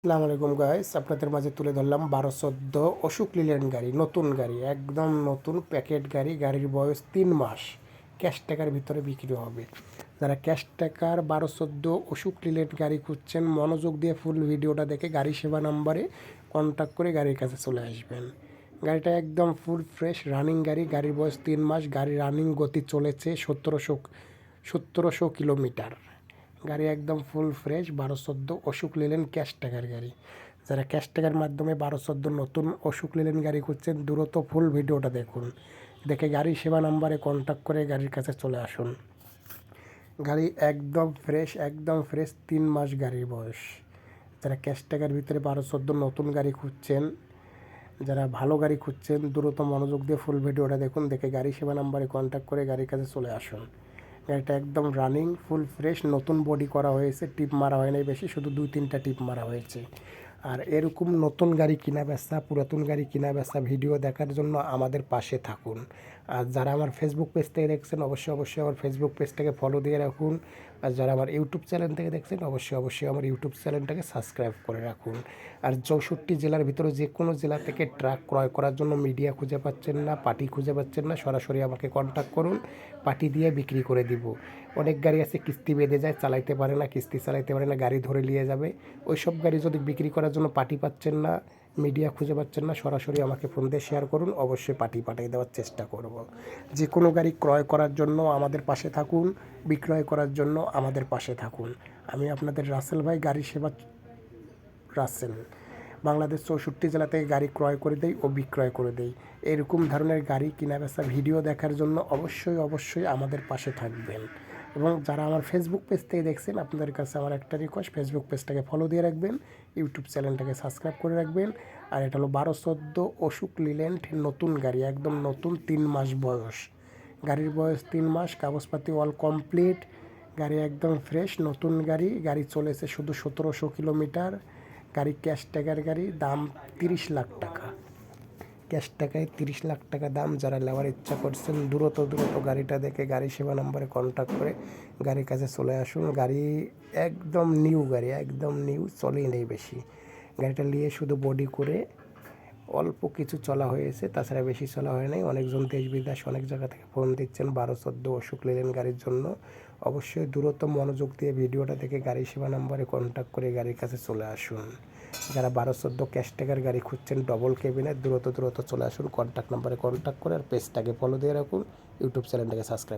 আসসালামু আলাইকুম গাইস আপনাদের মাঝে তুলে ধরলাম বারো চোদ্দ অশোক লিল্যান্ড গাড়ি, নতুন গাড়ি, একদম নতুন প্যাকেট গাড়ি। গাড়ির বয়স তিন মাস। ক্যাশ টাকার ভিতরে বিক্রি হবে। যারা ক্যাশ টাকার বারো চোদ্দ অশোক লিল্যান্ড গাড়ি খুঁজছেন, মনোযোগ দিয়ে ফুল ভিডিওটা দেখে গাড়ি সেবা নাম্বারে কন্ট্যাক্ট করে গাড়ির কাছে চলে আসবেন। গাড়িটা একদম ফুল ফ্রেশ রানিং গাড়ি। গাড়ির বয়স তিন মাস। গাড়ি রানিং গতি চলেছে সতেরোশো সতেরোশো কিলোমিটার। গাড়ি একদম ফুল ফ্রেশ বারো চোদ্দ অশোক লিলেন ক্যাশ টাকার গাড়ি। যারা ক্যাশ টাকার মাধ্যমে বারো চোদ্দ নতুন অশোক লিলেন গাড়ি করছেন দ্রুত ফুল ভিডিওটা দেখুন। দেখে গাড়ি সেবা নাম্বারে কন্ট্যাক্ট করে গাড়ির কাছে চলে আসুন। গাড়ি একদম ফ্রেশ একদম ফ্রেশ তিন মাস গাড়ির বয়স। যারা ক্যাশ টাকার ভিতরে বারো চোদ্দ নতুন গাড়ি খুঁজছেন, যারা ভালো গাড়ি খুঁজছেন, দ্রুত মনোযোগ দিয়ে ফুল ভিডিওটা দেখুন। দেখে গাড়ি সেবা নাম্বারে কন্ট্যাক্ট করে গাড়ির কাছে চলে আসুন। গাড়িটা একদম রানিং ফুল ফ্রেশ নতুন বডি করা হয়েছে, টিপ মারা হয় নাই বেশি, শুধু দুই তিনটা টিপ মারা হয়েছে। আর এরকম নতুন গাড়ি কিনা বেচা, পুরাতন গাড়ি কিনা বেচা ভিডিও দেখার জন্য আমাদের পাশে থাকুন। আর যারা আমার ফেসবুক পেজ থেকে দেখছেন, অবশ্যই অবশ্যই আমার ফেসবুক পেজটাকে ফলো দিয়ে রাখুন। আর যারা আমার ইউটিউব চ্যানেল থেকে দেখছেন, অবশ্যই অবশ্যই আমার ইউটিউব চ্যানেলটাকে সাবস্ক্রাইব করে রাখুন। আর চৌষট্টি জেলার ভিতরে যে কোনো জেলা থেকে ট্রাক ক্রয় করার জন্য মিডিয়া খুঁজে পাচ্ছেন না, পার্টি খুঁজে পাচ্ছেন না, সরাসরি আমাকে কন্ট্যাক্ট করুন, পার্টি দিয়ে বিক্রি করে দিব। অনেক গাড়ি আছে, কিস্তি বেঁধে যায়, চালাইতে পারে না, কিস্তি চালাইতে পারে না, গাড়ি ধরে নিয়ে যাবে। ওই সব গাড়ি যদি বিক্রি করার জন্য পার্টি পাচ্ছেন না মিডিয়া খুঁজে পাচ্ছেন না, সরাসরি আমাকে ফোন দিয়ে শেয়ার করুন, অবশ্যই পার্টি পাঠিয়ে দেওয়ার চেষ্টা করব। যে কোনো গাড়ি ক্রয় করার জন্য আমাদের পাশে থাকুন, বিক্রয় করার জন্য আমাদের পাশে থাকুন। আমি আপনাদের রাসেল ভাই গাড়ি সেবা রাসেল, বাংলাদেশ চৌষট্টি জেলা থেকে গাড়ি ক্রয় করে দেই ও বিক্রয় করে দেই। এরকম ধরনের গাড়ি কিনা বেচা ভিডিও দেখার জন্য অবশ্যই অবশ্যই আমাদের পাশে থাকবেন। এবং যারা আমার ফেসবুক পেজ থেকে দেখছেন, আপনাদের কাছে আমার একটা রিকোয়েস্ট ফেসবুক পেজটাকে ফলো দিয়ে রাখবেন ইউটিউব চ্যানেলটাকে সাবস্ক্রাইব করে রাখবেন। আর এটা হলো বারো চোদ্দ অশোক লিল্যান্ড নতুন গাড়ি, একদম নতুন তিন মাস বয়স। গাড়ির বয়স তিন মাস, কাগজপাতি অল কমপ্লিট গাড়ি একদম ফ্রেশ নতুন গাড়ি গাড়ি চলেছে শুধু সতেরোশো কিলোমিটার, গাড়ি ক্যাশ ট্যাগার গাড়ি, দাম তিরিশ লাখ টাকা। ক্যাশ টাকায় তিরিশ লাখ টাকা দাম যারা নেওয়ার ইচ্ছা করছেন, দ্রুত দ্রুত গাড়িটা দেখে গাড়ি সেবা নম্বরে কন্ট্যাক্ট করে গাড়ির কাছে চলে আসুন। গাড়ি একদম নিউ গাড়ি, একদম নিউ চলেই নেই বেশি। গাড়িটা নিয়ে শুধু বডি করে অল্প কিছু চলা হয়েছে, তাছাড়া বেশি চলা হয় নাই। অনেকজন দেশ বিদেশ অনেক জায়গা থেকে ফোন দিচ্ছেন বারো চোদ্দ অসুখ লেলেন গাড়ির জন্য। অবশ্যই দূরত্ব মনোযোগ দিয়ে ভিডিওটা দেখে গাড়ি সেবা নম্বরে কন্ট্যাক্ট করে গাড়ির কাছে চলে আসুন। যারা বারো চোদ্দ ক্যাশ টাকার গাড়ি খুঁজছেন ডবল কেবিনে দ্রুত দ্রুত চলে আসুন। কন্ট্যাক্ট নাম্বারে কন্ট্যাক্ট করে আর পেজটাকে ফলো দিয়ে রাখুন। ইউটিউব চ্যানেলটাকে সাবস্ক্রাইব